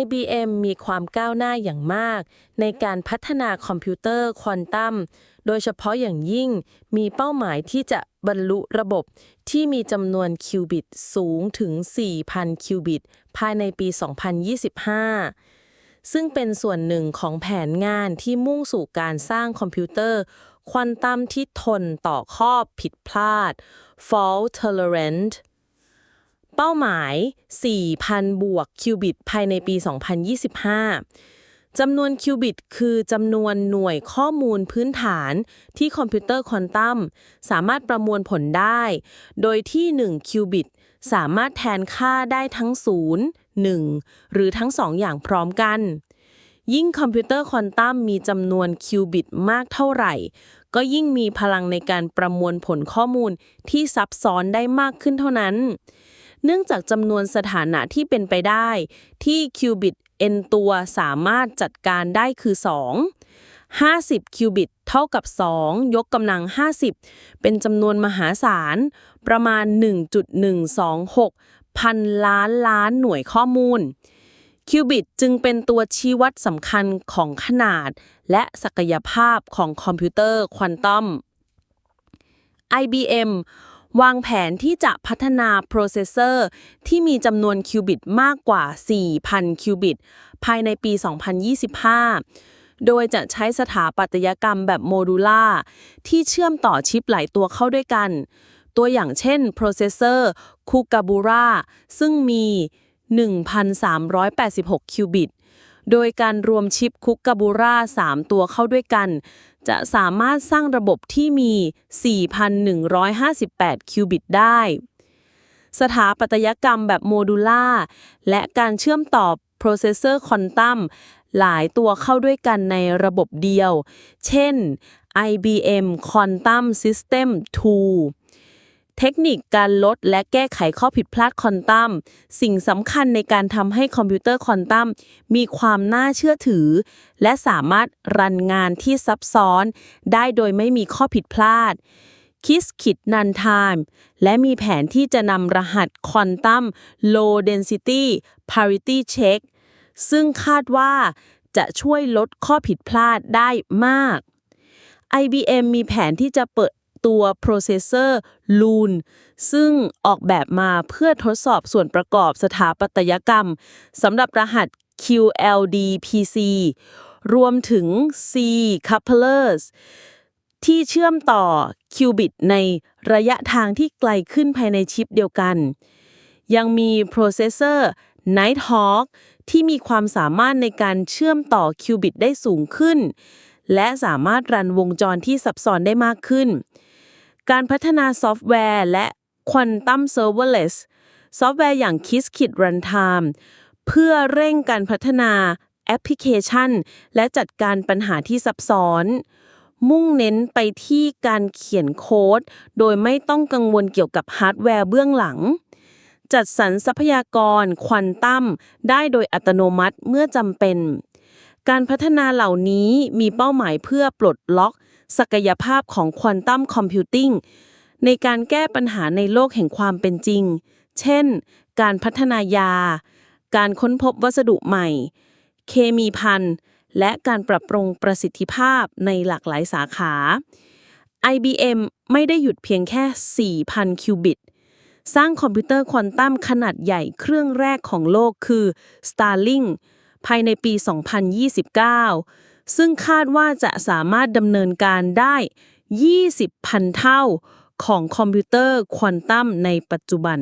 IBM มีความก้าวหน้าอย่างมาก ในการพัฒนาคอมพิวเตอร์ควอนตัม โดยเฉพาะอย่างยิ่งมีเป้าหมายที่จะบรรลุระบบที่มีจำนวนคิวบิตสูงถึง 4,000 คิวบิต ภายในปี 2025 ซึ่งเป็นส่วนหนึ่งของแผนงานที่มุ่งสู่การสร้างคอมพิวเตอร์ควอนตัมที่ทนต่อข้อผิดพลาด fault tolerant เป้าหมาย 4,000 บวกคิวบิตภายในปี 2025 จำนวนคิวบิตคือจำนวนหน่วยข้อมูลพื้นฐานที่คอมพิวเตอร์ควอนตัมสามารถประมวลผลได้ โดยที่ 1 คิวบิต สามารถแทนค่าได้ทั้ง 0 1 หรือทั้ง 2 อย่างพร้อมกัน ยิ่งคอมพิวเตอร์ควอนตัมมีจำนวนคิวบิตมากเท่าไหร่ ก็ยิ่งมีพลังในการประมวลผลข้อมูลที่ซับซ้อนได้มากขึ้นเท่านั้น เนื่องจากจำนวนสถานะที่เป็นไปได้ ที่คิวบิต n ตัวสามารถจัดการได้คือ 2 50 คิวบิต เท่ากับ 2 ยกกำลัง 50 เป็นจำนวนมหาศาล ประมาณ 1.126 พันล้านล้านหน่วยข้อมูล คิวบิตจึงเป็นตัวชี้วัดสำคัญของขนาด และศักยภาพของคอมพิวเตอร์ควอนตัม IBM วางแผนที่จะพัฒนาโปรเซสเซอร์ที่มีจำนวนคิวบิตมากกว่า 4,000 คิวบิต ภายในปี 2025 โดยจะใช้สถาปัตยกรรมแบบโมดูล่าที่เชื่อมต่อชิปหลายตัวเข้าด้วยกัน ตัวอย่างเช่นโปรเซสเซอร์คูกาบูราซึ่งมี 1,386 คิวบิต โดยการรวมชิปคุกกาบูรา 3 ตัวเข้าด้วยกัน จะสามารถสร้างระบบที่มี 4,158 คิวบิตได้ สถาปัตยกรรมแบบโมดูล่า และการเชื่อมต่อโปรเซสเซอร์คอนตัมหลายตัวเข้าด้วยกันในระบบเดียว เช่น IBM Quantum System 2 เทคนิคการลดและแก้ไขข้อผิดพลาดควอนตัมสิ่งสำคัญในการทำให้คอมพิวเตอร์ควอนตัมมีความน่าเชื่อถือ และสามารถรันงานที่ซับซ้อน ได้โดยไม่มีข้อผิดพลาดคิสคิดนันไทม์และมีแผนที่จะนำรหัสควอนตัม low density parity check ซึ่งคาดว่าจะช่วยลดข้อผิดพลาดได้มาก IBM มีแผนที่จะเปิด ตัวโปรเซสเซอร์ Loon ซึ่งออกแบบมาเพื่อทดสอบส่วนประกอบสถาปัตยกรรมสำหรับรหัส QLDPC รวมถึง C couplers ที่เชื่อมต่อคิวบิตในระยะทางที่ไกลขึ้นภายในชิปเดียวกัน ยังมีโปรเซสเซอร์ Nighthawk ที่มีความสามารถในการเชื่อมต่อคิวบิตได้สูงขึ้น และสามารถรันวงจรที่ซับซ้อนได้มากขึ้น การพัฒนาซอฟต์แวร์และ Quantum Serverless ซอฟต์แวร์อย่าง Qiskit Runtime เพื่อเร่งการพัฒนาแอปพลิเคชัน และจัดการปัญหาที่ซับซ้อน มุ่งเน้นไปที่การเขียนโค้ด โดยไม่ต้องกังวลเกี่ยวกับฮาร์ดแวร์เบื้องหลัง จัดสรรทรัพยากรควอนตัมได้โดยอัตโนมัติเมื่อจำเป็น การพัฒนาเหล่านี้มีเป้าหมายเพื่อปลดล็อก ศักยภาพของควอนตัมคอมพิวติ้งในการแก้ปัญหาในโลกแห่งความเป็นจริง เช่น การพัฒนายา การค้นพบวัสดุใหม่ เคมีพันและการปรับปรุงประสิทธิภาพในหลากหลายสาขา IBM ไม่ได้หยุดเพียงแค่ 4,000 คิวบิต สร้างคอมพิวเตอร์ควอนตัมขนาดใหญ่เครื่องแรกของโลกคือ Starlink ภายในปี 2029 ซึ่งคาดว่าจะสามารถดำเนินการได้ 20,000 เท่าของคอมพิวเตอร์ควอนตัมในปัจจุบัน